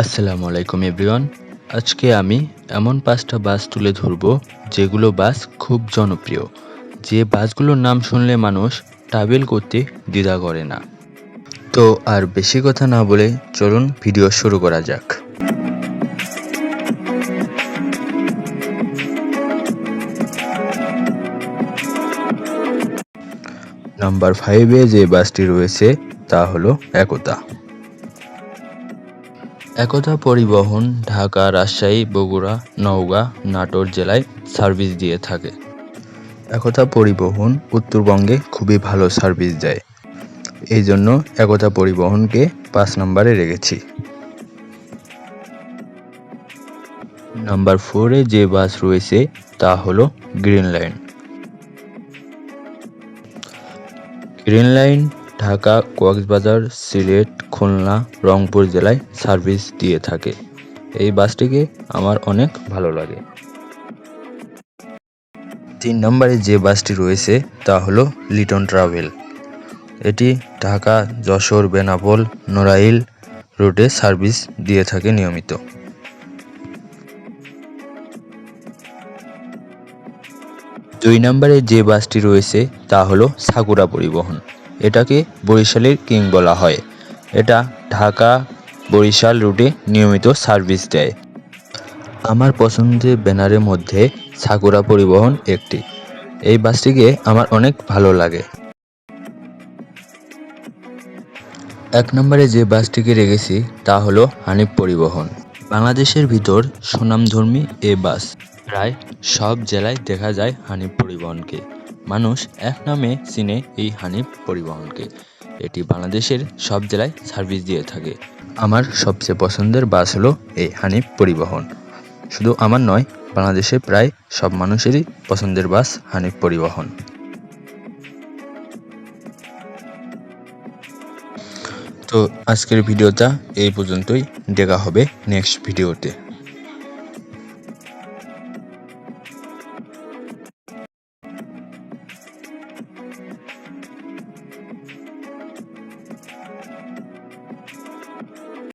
আসসালামু আলাইকুম, এভরিওয়ান। আজকে আমি এমন পাঁচটা বাস তুলে ধরব, যেগুলো বাস খুব জনপ্রিয়। যে বাসগুলোর নাম শুনলে মানুষ ট্রাভেল করতে দ্বিধা করে না। তো আর বেশি কথা না বলে চলুন ভিডিও শুরু করা যাক। নাম্বার ফাইভে যে বাসটি রয়েছে, তা হলো একতা। একতা পরিবহন ঢাকা, রাজশাহী, বগুড়া, নওগাঁ, নাটোর জেলায় সার্ভিস দিয়ে থাকে। একতা পরিবহন উত্তরবঙ্গে খুবই ভালো সার্ভিস দেয়। এই জন্য একতা পরিবহনকে পাঁচ নম্বরে রেখেছি। নাম্বার ফোরে যে বাস রয়েছে, তা হলো green line green line Dhaka, Cox's Bazar, Sylhet, Khulna, Rangpur জেলায় সার্ভিস দিয়ে থাকে। এই বাসটিকে আমার অনেক ভালো লাগে। তিন নম্বরে যে বাসটি রয়েছে তা হলো লিটন ট্রাভেল। এটি ঢাকা, যশোর, বেনাপোল, নড়াইল রুটে সার্ভিস দিয়ে থাকে নিয়মিত। দুই নম্বরে যে বাসটি রয়েছে তা হলো সাকুরা পরিবহন। এটাকে বরিশালের কিং বলা হয়। এটা ঢাকা বরিশাল রুটে নিয়মিত সার্ভিস দেয়। আমার পছন্দের ব্যানারের মধ্যে সাকুরা পরিবহন একটি। এই বাসটিকে আমার অনেক ভালো লাগে। এক নম্বরে যে বাসটিকে রেখেছি তা হলো হানিফ পরিবহন। বাংলাদেশের ভিতর সুনামধর্মী এ বাস। প্রায় সব জেলায় দেখা যায় হানিফ পরিবহনকে। মানুষ এক নামে চিনে এই হানিফ পরিবহনকে। এটি বাংলাদেশের সব জেলায় সার্ভিস দিয়ে থাকে। আমার সবচেয়ে পছন্দের বাস হলো এই হানিফ পরিবহন। শুধু আমার নয়, বাংলাদেশে প্রায় সব মানুষেরই পছন্দের বাস হানিফ পরিবহন। তো আজকের ভিডিওটা এই পর্যন্তই। দেখা হবে নেক্সট ভিডিওতে